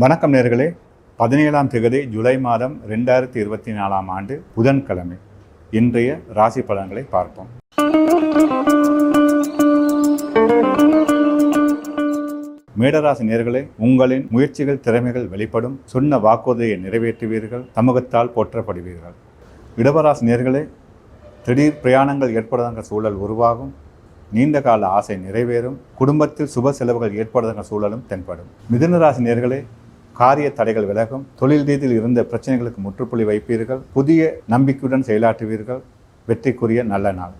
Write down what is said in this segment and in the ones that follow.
வணக்கம் நேர்களே. பதினேழாம் திகதி ஜூலை மாதம் ரெண்டாயிரத்தி இருபத்தி நாலாம் ஆண்டு புதன்கிழமை. இன்றைய ராசி பலன்களை பார்ப்போம். மேடராசி நேர்களே உங்களின் முயற்சிகள் திறமைகள் வெளிப்படும். சொன்ன வாக்குறுதியை நிறைவேற்றுவீர்கள். சமூகத்தால் போற்றப்படுவீர்கள். இடவராசி நேர்களே திடீர் பிரயாணங்கள் ஏற்படுகின்ற சூழல் உருவாகும். நீண்ட கால ஆசை நிறைவேறும். குடும்பத்தில் சுப செலவுகள் ஏற்படுகின்ற சூழலும் தென்படும். மிதுனராசி நேர்களே காரிய தடைகள் விலகும் தொழில் ரீதியில் இருந்த பிரச்சனைகளுக்கு முற்றுப்புள்ளி வைப்பீர்கள் புதிய நம்பிக்கையுடன் செயலாற்றுவீர்கள். வெற்றிக்குரிய நல்ல நாள்.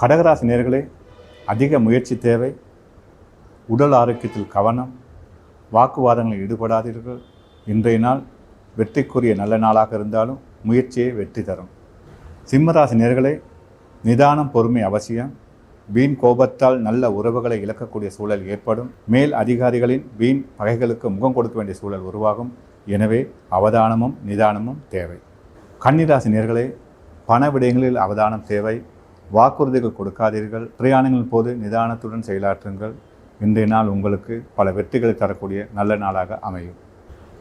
கடகராசி நேர்களே அதிக முயற்சி தேவை உடல் ஆரோக்கியத்தில் கவனம் வாக்குவாதங்களில் ஈடுபடாதீர்கள். இன்றைய நாள் வெற்றிக்குரிய நல்ல நாளாக இருந்தாலும் முயற்சியே வெற்றி தரும். சிம்மராசி நேர்களே நிதானம் பொறுமை அவசியம். வீண் கோபத்தால் நல்ல உறவுகளை இழக்கக்கூடிய சூழல் ஏற்படும். மேல் அதிகாரிகளின் வீண் பகைகளுக்கு முகம் கொடுக்க வேண்டிய சூழல் உருவாகும். எனவே அவதானமும் நிதானமும் தேவை. கன்னிராசி நேர்களே பண விடயங்களில் அவதானம் தேவை. வாக்குறுதிகள் கொடுக்காதீர்கள். பிரயாணங்களின் போது நிதானத்துடன் செயலாற்றுங்கள். இன்றைய நாள் உங்களுக்கு பல வெற்றிகளை தரக்கூடிய நல்ல நாளாக அமையும்.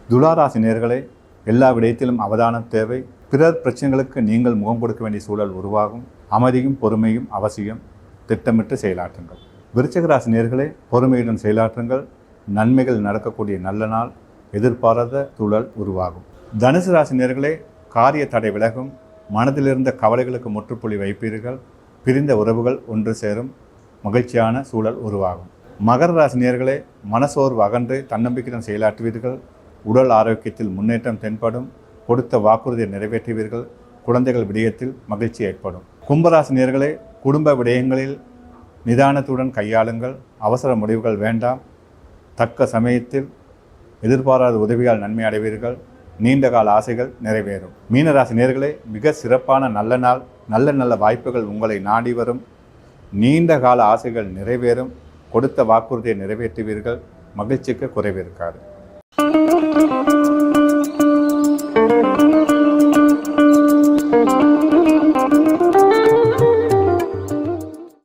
துளாராசி நேர்களே எல்லா விடயத்திலும் அவதானம் தேவை. பிறர் பிரச்சனைகளுக்கு நீங்கள் முகம் கொடுக்க வேண்டிய சூழல் உருவாகும். அமைதியும் பொறுமையும் அவசியம். திட்டமிட்டு செயலாற்றுங்கள். விருச்சகராசி நேர்களே பொறுமையுடன் செயலாற்றுங்கள். நன்மைகள் நடக்கக்கூடிய நல்ல நாள் எதிர்பாராத சூழல் உருவாகும். தனுசு ராசி நேர்களே காரிய தடை விலகும். மனதிலிருந்த கவலைகளுக்கு முற்றுப்புள்ளி வைப்பீர்கள். பிரிந்த உறவுகள் ஒன்று சேரும். மகிழ்ச்சியான சூழல் உருவாகும். மகர ராசி நேர்களே மனசோர்வு அகன்று தன்னம்பிக்கையுடன் செயலாற்றுவீர்கள். உடல் ஆரோக்கியத்தில் முன்னேற்றம் தென்படும். கொடுத்த வாக்குறுதியை நிறைவேற்றுவீர்கள். குழந்தைகள் விடயத்தில் மகிழ்ச்சி ஏற்படும். கும்பராசி நேர்களே குடும்ப விடயங்களில் நிதானத்துடன் கையாளுங்கள். அவசர முடிவுகள் வேண்டாம். தக்க சமயத்தில் எதிர்பாராத உதவியால் நன்மை அடைவீர்கள். நீண்ட கால ஆசைகள் நிறைவேறும். மீனராசி நேர்களே மிக சிறப்பான நல்ல நாள் நல்ல நல்ல வாய்ப்புகள் உங்களை நாடி வரும். நீண்ட கால ஆசைகள் நிறைவேறும். கொடுத்த வாக்குறுதியை நிறைவேற்றுவீர்கள். மகிழ்ச்சிக்கு குறைவிருக்காது.